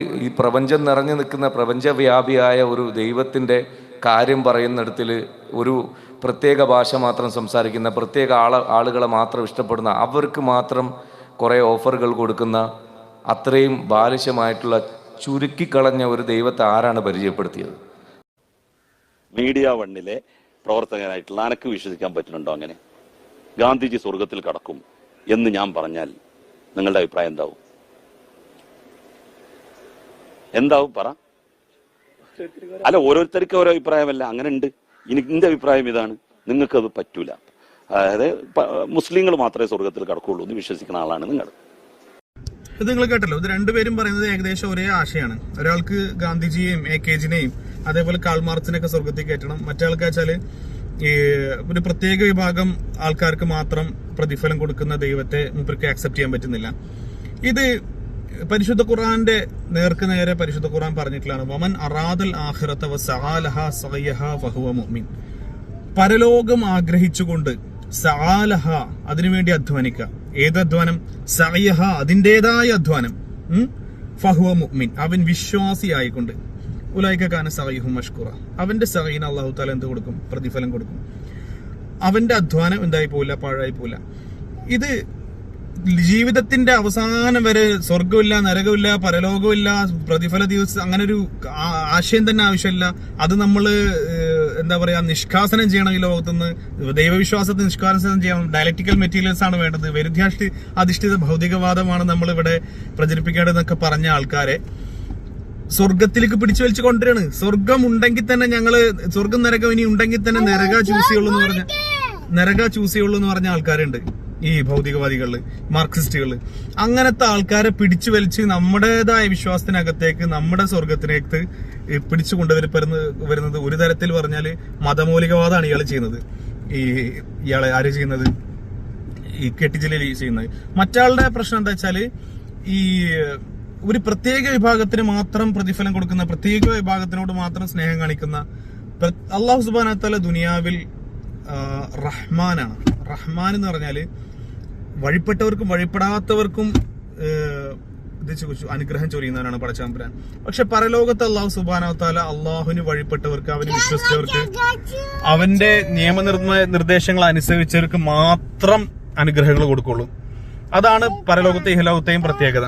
ഈ പ്രപഞ്ചം നിറഞ്ഞു നിൽക്കുന്ന പ്രപഞ്ചവ്യാപിയായ ഒരു ദൈവത്തിന്റെ കാര്യം പറയുന്നിടത്തിൽ ഒരു പ്രത്യേക ഭാഷ മാത്രം സംസാരിക്കുന്ന പ്രത്യേക ആള ആളുകളെ മാത്രം ഇഷ്ടപ്പെടുന്ന അവർക്ക് മാത്രം കുറേ ഓഫറുകൾ കൊടുക്കുന്ന അത്രയും ബാലിശമായിട്ടുള്ള ചുരുക്കിക്കളഞ്ഞ ഒരു ദൈവത്തെ ആരാണ് പരിചയപ്പെടുത്തിയത്? മീഡിയ വണ്ണിലെ പ്രവർത്തകനായിട്ടുള്ള അനക്ക് വിശ്വസിക്കാൻ പറ്റുന്നുണ്ടോ അങ്ങനെ? ഗാന്ധിജി സ്വർഗത്തിൽ കടക്കും എന്ന് ഞാൻ പറഞ്ഞാൽ നിങ്ങളുടെ അഭിപ്രായം എന്താവും? എന്താവും പറ. അല്ല ഓരോരുത്തർക്ക് ഓരോ അഭിപ്രായമല്ല. അങ്ങനെ ഉണ്ട്. എന്റെ അഭിപ്രായം ഇതാണ്. നിങ്ങൾക്കത് പറ്റൂല. അതായത് മുസ്ലിങ്ങൾ മാത്രമേ സ്വർഗത്തിൽ കടക്കുള്ളൂ എന്ന് വിശ്വസിക്കുന്ന ആളാണ് നിങ്ങൾ. ഇത് നിങ്ങൾ കേട്ടല്ലോ. ഇത് രണ്ടുപേരും പറയുന്നത് ഏകദേശം ഒരേ ആശയാണ്. ഒരാൾക്ക് ഗാന്ധിജിയെയും എ കെ ജിനെയും അതേപോലെ കാൾമാർക്സിനെയൊക്കെ സ്വർഗത്തിൽ കയറ്റണം. മറ്റേ വെച്ചാൽ ഈ ഒരു പ്രത്യേക വിഭാഗം ആൾക്കാർക്ക് മാത്രം പ്രതിഫലം കൊടുക്കുന്ന ദൈവത്തെ മൂപ്പർക്ക് ആക്സെപ്റ്റ് ചെയ്യാൻ പറ്റുന്നില്ല. ഇത് പരിശുദ്ധ ഖുർആന്റെ നേർക്ക് നേരെ പരിശുദ്ധ ഖുർആൻ പറഞ്ഞിട്ടുള്ളതാണ് വമൻ ഫഹുവ മുഅ്മിൻ. പരലോകം ആഗ്രഹിച്ചുകൊണ്ട് സആലഹ അതിനുവേണ്ടി അധ്വാനിക്കുക. ഏത് അധ്വാനം? സഅയഹ അതിന്റെതായ അധ്വാനം. ഫഹുവ മുഅ്മിൻ. അവൻ വിശ്വാസിയായിക്കൊണ്ട് ഉലൈക കാന സഅയുഹു മഷ്കുറ. അവന്റെ സഹയിന് അള്ളാഹു താല എന്ത് കൊടുക്കും? പ്രതിഫലം കൊടുക്കും. അവന്റെ അധ്വാനം എന്തായി പോവില്ല പാഴായി പോവില്ല ഇത് ജീവിതത്തിന്റെ അവസാനം വരെ സ്വർഗമില്ല നരകമില്ല പരലോകമില്ല പ്രതിഫല ദിവസം അങ്ങനെ ഒരു ആശയം തന്നെ ആവശ്യമില്ല. അത് നമ്മൾ എന്താ പറയാ നിഷ്കാസനം ചെയ്യണം ഈ ലോകത്തുനിന്ന്. ദൈവവിശ്വാസത്തെ നിഷ്കാസനം ചെയ്യണം. ഡയലക്ടിക്കൽ മെറ്റീരിയൽസ് ആണ് വേണ്ടത്. വൈരുദ്ധ്യാഷ്ടി അധിഷ്ഠിത ഭൗതികവാദമാണ് നമ്മൾ ഇവിടെ പ്രചരിപ്പിക്കേണ്ടതെന്നൊക്കെ പറഞ്ഞ ആൾക്കാരെ. സ്വർഗത്തിലേക്ക് പിടിച്ചു വലിച്ചു കൊണ്ടുവരാണ്. സ്വർഗം ഉണ്ടെങ്കിൽ തന്നെ ഞങ്ങൾ സ്വർഗം നരകം ഇനി ഉണ്ടെങ്കിൽ തന്നെ നരക ചൂസിയുള്ളൂ എന്ന് പറഞ്ഞ നരക ചൂസിയുള്ളൂ എന്ന് പറഞ്ഞ ആൾക്കാരുണ്ട്. ഈ ഭൗതികവാദികളിൽ മാർക്സിസ്റ്റുകൾ അങ്ങനത്തെ ആൾക്കാരെ പിടിച്ചു വലിച്ച് നമ്മുടേതായ വിശ്വാസത്തിനകത്തേക്ക് നമ്മുടെ സ്വർഗത്തിനേക്ക് പിടിച്ചു കൊണ്ടുവരപ്പെടുന്ന വരുന്നത് ഒരു തരത്തിൽ പറഞ്ഞാൽ മതമൗലികവാദമാണ് ഇയാൾ ചെയ്യുന്നത്. ഈ ഇയാളെ ആര് ചെയ്യുന്നത്? ഈ കെട്ടിച്ചിലി ചെയ്യുന്നത്. മറ്റാളുടെ പ്രശ്നം എന്താ വെച്ചാൽ ഈ ഒരു പ്രത്യേക വിഭാഗത്തിന് മാത്രം പ്രതിഫലം കൊടുക്കുന്ന പ്രത്യേക വിഭാഗത്തിനോട് മാത്രം സ്നേഹം കാണിക്കുന്ന അള്ളാഹു സുബാനത്തല ദുനിയാവിൽ റഹ്മാനാണ്. റഹ്മാൻ എന്ന് പറഞ്ഞാൽ വഴിപ്പെട്ടവർക്കും വഴിപ്പെടാത്തവർക്കും അനുഗ്രഹം ചൊരിയുന്നവനാണ് പടച്ചാമ്പുരാൻ. പക്ഷെ പരലോകത്ത് അള്ളാഹു സുബാനാവത്താല അള്ളാഹുവിന് വഴിപ്പെട്ടവർക്ക് അവന് വിശ്വസിച്ചവർക്ക് അവന്റെ നിയമനിർമ്മ നിർദ്ദേശങ്ങൾ അനുസരിച്ചവർക്ക് മാത്രം അനുഗ്രഹങ്ങൾ കൊടുക്കുള്ളൂ. അതാണ് പരലോകത്തെ ഇഹലോകത്തെയും പ്രത്യേകത.